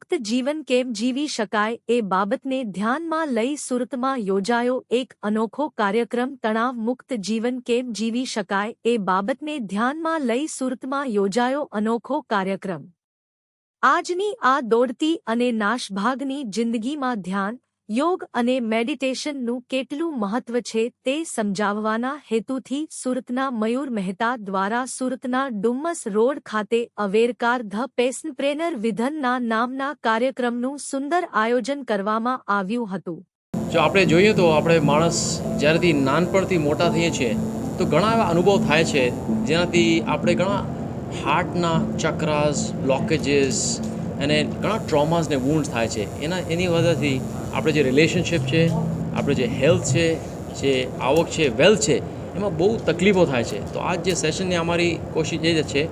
મુક્ત જીવન કેમ જીવી શકાય એ બાબતને ધ્યાનમાં લઈ સુરતમાં યોજાયો એક અનોખો કાર્યક્રમ તણાવ મુક્ત જીવન કેમ જીવી શકાય એ બાબતને ધ્યાનમાં લઈ સુરતમાં યોજાયો અનોખો કાર્યક્રમ. આજની આ દોડતી અને નાશભાગની જિંદગીમાં ધ્યાન યોગ અને મેડિટેશનનું કેટલું મહત્વ છે તે સમજાવવાના હેતુથી સુરતના મયુર મહેતા દ્વારા સુરતના ડુમ્મસ રોડ ખાતે અવેરકાર ધ પેસનપ્રેનર વિધનના નામના કાર્યક્રમનું સુંદર આયોજન કરવામાં આવ્યું હતું. જો આપણે જોઈએ તો આપણે માણસ જ્યારેથી નાનપણથી મોટા થઈએ છીએ, તો ઘણા એવા અનુભવ થાય છે જેનાથી આપણે ઘણા હાર્ટના ચક્રાસ બ્લોકેજીસ અને ઘણા ટ્રોમાસ ને વુન્ડ થાય છે. એના, એની વજહથી આપણે જે રિલેશનશિપ છે, આપણે જે હેલ્થ છે, જે આવક છે વેલ્થ છે, એમાં બહુ તકલીફો થાય છે. તો આજ જે સેશનની અમારી કોશિશ એ જ છે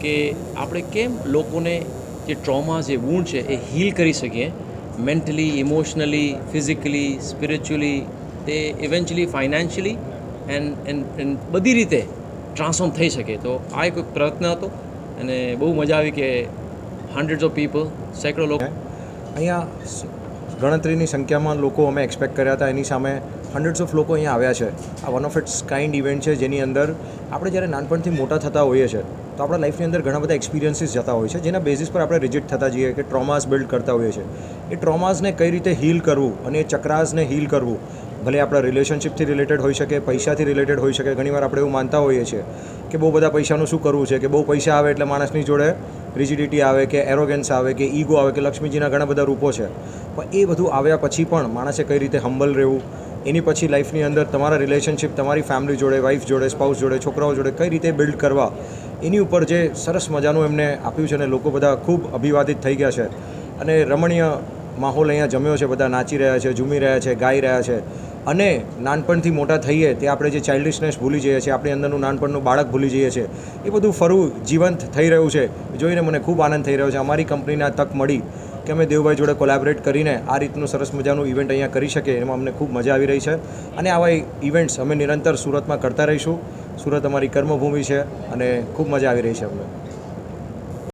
કે આપણે કેમ લોકોને જે ટ્રોમા જે વૂંડ છે એ હીલ કરી શકીએ? મેન્ટલી ઇમોશનલી ફિઝિકલી સ્પિરિચ્યુઅલી તે eventually financially and and and બધી રીતે ટ્રાન્સફોર્મ થઈ શકે. તો આ એક પ્રયત્ન હતો અને બહુ મજા આવી કે હંડ્રેડ્સ ઓફ પીપલ સેંકડો લોકો અહીંયા ગણતરીની સંખ્યામાં લોકો અમે એક્સપેક્ટ કર્યા હતા. એની સામે હંડ્રેડ્સ ઓફ લોકો અહીંયા આવ્યા છે. આ one of its kind event છે, જેની અંદર આપણે જ્યારે નાનપણથી મોટા થતા હોઈએ છીએ તો આપણા લાઈફની અંદર ઘણા બધા એક્સપિરિયન્સીસ જતા હોય છે, જેના બેઝિસ પર આપણે રિજેક્ટ થતા જઈએ કે ટ્રોમાસ બિલ્ડ કરતા હોઈએ છીએ એ ટ્રોમાસને કઈ રીતે હીલ કરવું અને એ ચક્રાસને હીલ કરવું ભલે આપણા રિલેશનશિપથી રિલેટેડ હોઈ શકે, પૈસાથી રિલેટેડ હોઈ શકે, ઘણીવાર આપણે એવું માનતા હોઈએ છીએ કે બહુ બધા પૈસાનું શું કરવું છે, કે બહુ પૈસા આવે એટલે માણસની જોડે રિજિડિટી આવે કે એરોગેન્સ આવે કે ઈગો આવે કે લક્ષ્મીજીના ઘણા બધા રૂપો છે. પણ એ બધું આવ્યા પછી પણ માણસે કઈ રીતે હંબલ રહેવું, એની પછી લાઈફની અંદર તમારા રિલેશનશિપ તમારી ફેમિલી જોડે વાઈફ જોડે સ્પાઉસ જોડે, છોકરાઓ જોડે કઈ રીતે બિલ્ડ કરવા, એની ઉપર જે સરસ મજાનું એમને આપ્યું છે અને લોકો બધા ખૂબ અભિવાદિત થઈ ગયા છે. અને રમણીય માહોલ અહીંયા જમ્યો છે, બધા નાચી રહ્યા છે, ઝૂમી રહ્યા છે, ગાઈ રહ્યા છે. અને નાનપણથી મોટા થઈએ તે આપણે જે ચાઇલ્ડિશનેસ ભૂલી જઈએ છીએ, આપણી અંદરનું નાનપણનું બાળક ભૂલી જઈએ છીએ, એ બધું ફરવું જીવંત થઈ રહ્યું છે. જોઈને મને ખૂબ આનંદ થઈ રહ્યો છે. અમારી કંપનીને તક મળી કે અમે દેવભાઈ જોડે કોલેબરેટ કરીને આ રીતનું સરસ મજાનું ઇવેન્ટ અહીંયા કરી શકીએ, એમાં અમને ખૂબ મજા આવી રહી છે. અને આવા ઇવેન્ટ્સ અમે નિરંતર સુરતમાં કરતા રહીશું. સુરત અમારી કર્મભૂમિ છે અને ખૂબ મજા આવી રહી છે અમને.